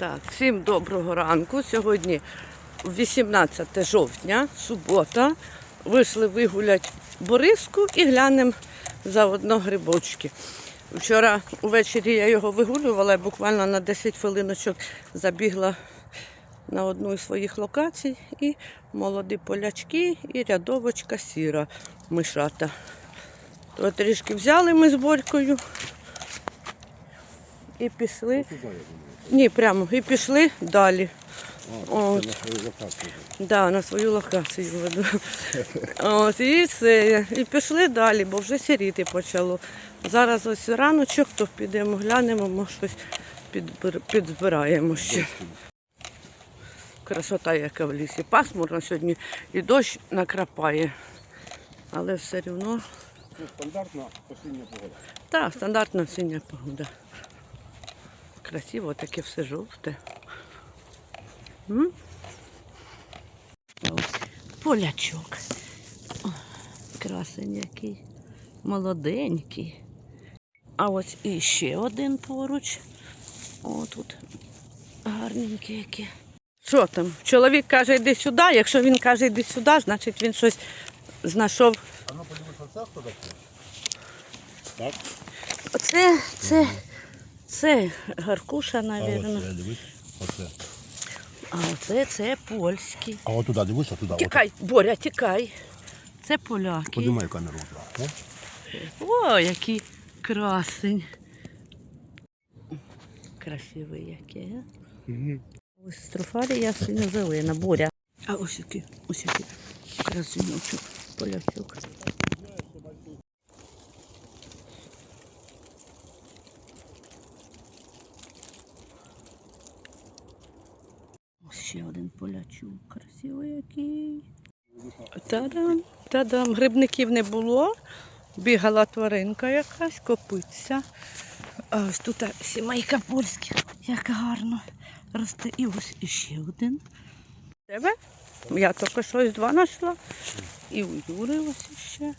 Так, всім доброго ранку. Сьогодні 18 жовтня, субота. Вийшли вигулять Бориску і глянемо заодно грибочки. Вчора увечері я його вигулювала, буквально на 10 хвилиночок забігла на одну із своїх локацій і молоді полячки, і рядовочка сіра мишата. То трішки взяли ми з Борькою і пішли. Ні, прямо. І пішли далі. От. Да, на свою локацію веду. От, і, це, і пішли далі, бо вже сіріти почало. Зараз ось раночок, то підемо глянемо, може щось підбир- підзбираємо ще. Красота, яка в лісі. Пасмурно сьогодні і дощ накрапає. Але все одно, стандартна осіння погода. так, стандартна осіння погода. Красиво, таке все жовте. М? Полячок. О, красень який. Молоденький. А ось іще один поруч. О, тут гарненький який. Що там? Чоловік каже, йди сюди. Якщо він каже, йди сюди, значить він щось знайшов. А ну подивись, оце хто такий? Так. Оце, це, це гаркуша, мабуть. А оце це польський. А от туди, дивись, туди. Тікай, Боря, тікай. Це поляки. Подимай камеру. О, О, який красень. Красивий який, а? Ось строфарія синьо-зелена, Боря. А ось який, ось який красуночок, полячок. Ще один полячок, красивий який. Та-дам, та-дам. Грибників не було. Бігала тваринка якась, копиться. А ось тут сімейка польських, як гарно росте. І ось іще один. Тебе? Я тільки щось два знайшла. І у Юри ось ще.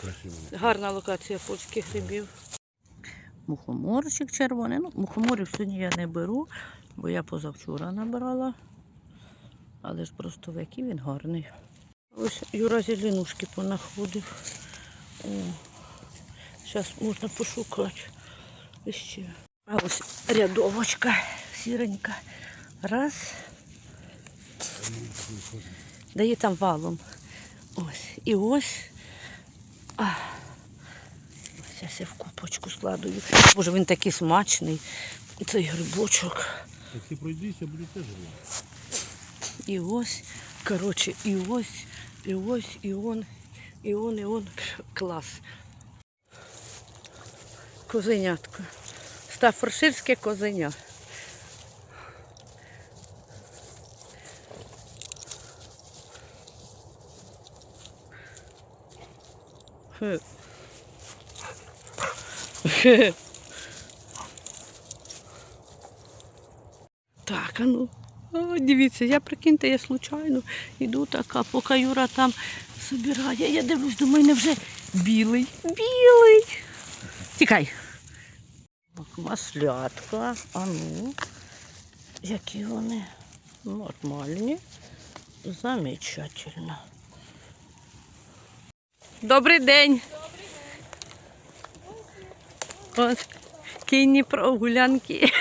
красиво. Гарна локація польських грибів. Мухоморчик червоний. Ну, мухоморів сьогодні я не беру, бо я позавчора набрала. Але ж просто який він гарний. Ось Юра зеленушки понаходив. Зараз можна пошукати. Ще. А ось рядовочка сіренька. Раз. Дає там валом. Ось. І ось. Зараз я в купочку складую. Боже, він такий смачний. Цей грибочок. Так ти пройдися, буде теж. І ось, коротше, і ось, і ось, і он, і он, і он. Пф, Клас. Козенятко. Стафорширське козеня. Хе. Так, а ну. О, дивіться, я прикиньте, я случайно йду така, поки Юра там собирає. Я дивлюсь, думаю, не вже білий. Білий. Тікай. Маслятка. А ну. Які вони? Нормальні. Замечательно. Добрий день. Ось кінні прогулянки.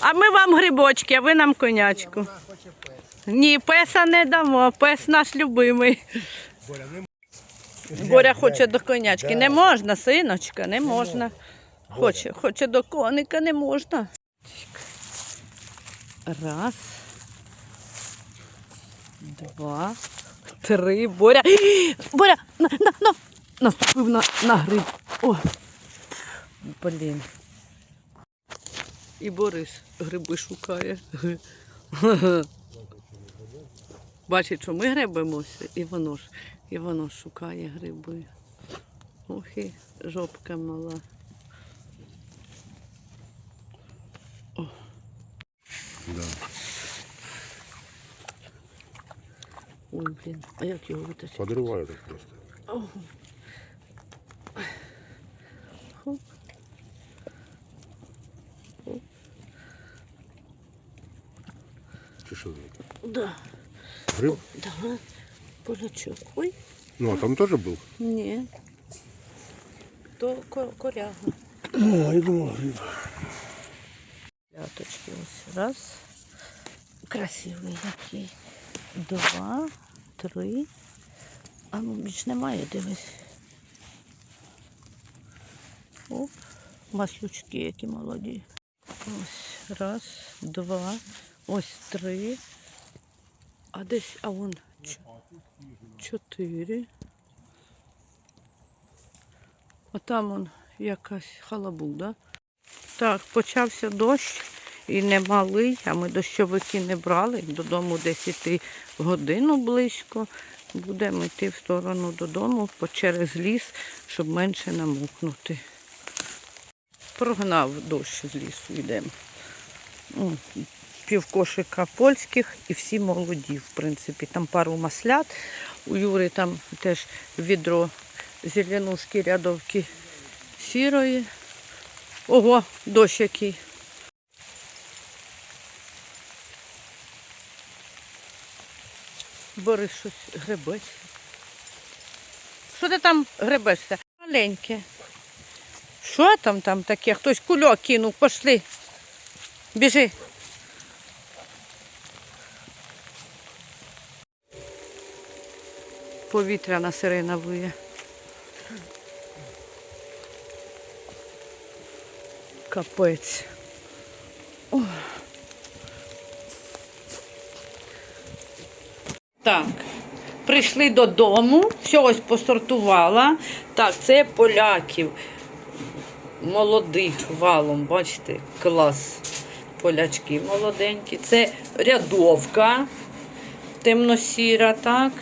А ми вам грибочки, а ви нам конячку. Ні, песа не дамо, пес наш любимий. Боря хоче до конячки. Не можна, синочка, не можна. Хоче, хоче до коника, не можна. Раз. Два. Три. Боря. Боря! На, на, на. Наступив на, на гриб. О. Блін. І Борис гриби шукає. Бачить, що ми гребемося, і воно ж, і воно ж шукає гриби. Ох і жопка мала. Да. Ой, блін, а як його витащити? Подриваю так просто. Ого. Хоп. Чи що? Да, Гриб? да. Полячок. Ой, Ну, а там теж був? ні. То ко- коряга. Ну, я думав, гриб. П'яточки ось раз. Красивий який. Два, три. А ну більш немає, дивись. Оп, маслючки які молоді. Ось раз, два, ось три. А десь, а вон чотири. А там он якась халабуда. Так, почався дощ і немалий, а ми дощовики не брали. Додому десь іти годину близько. Будемо йти в сторону додому через ліс, щоб менше намокнути. Прогнав дощ з лісу, йдемо. М, Півкошика польських і всі молоді, в принципі. Там пару маслят. У Юри там теж відро зеленушки, рядовки сірої. Ого, дощ який. Бери щось гребеться. Що ти там гребешся? Маленьке. Що там там таке? Хтось кульок кинув, пошли. Біжи. Повітряна сирена виє. Капець. Так, прийшли додому, все посортувала. Так, це поляків. Молодих валом, бачите, клас. Полячки молоденькі. Це рядовка темно-сіра, так.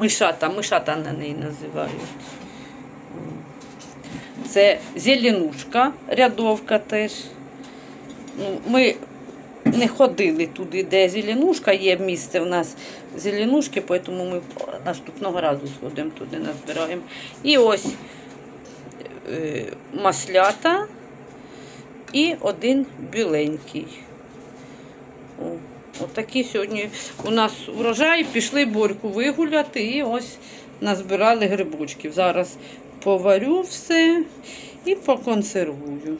Мишата, мишата на неї називають. Це зеленушка, рядовка теж. Ну, ми не ходили туди, де зеленушка, є місце в нас зеленушки, тому ми наступного разу сходимо туди, назбираємо. І ось е, маслята і один біленький. О, Отакі сьогодні у нас урожай, пішли борьку вигуляти і ось назбирали грибочків. Зараз поварю все і поконсервую.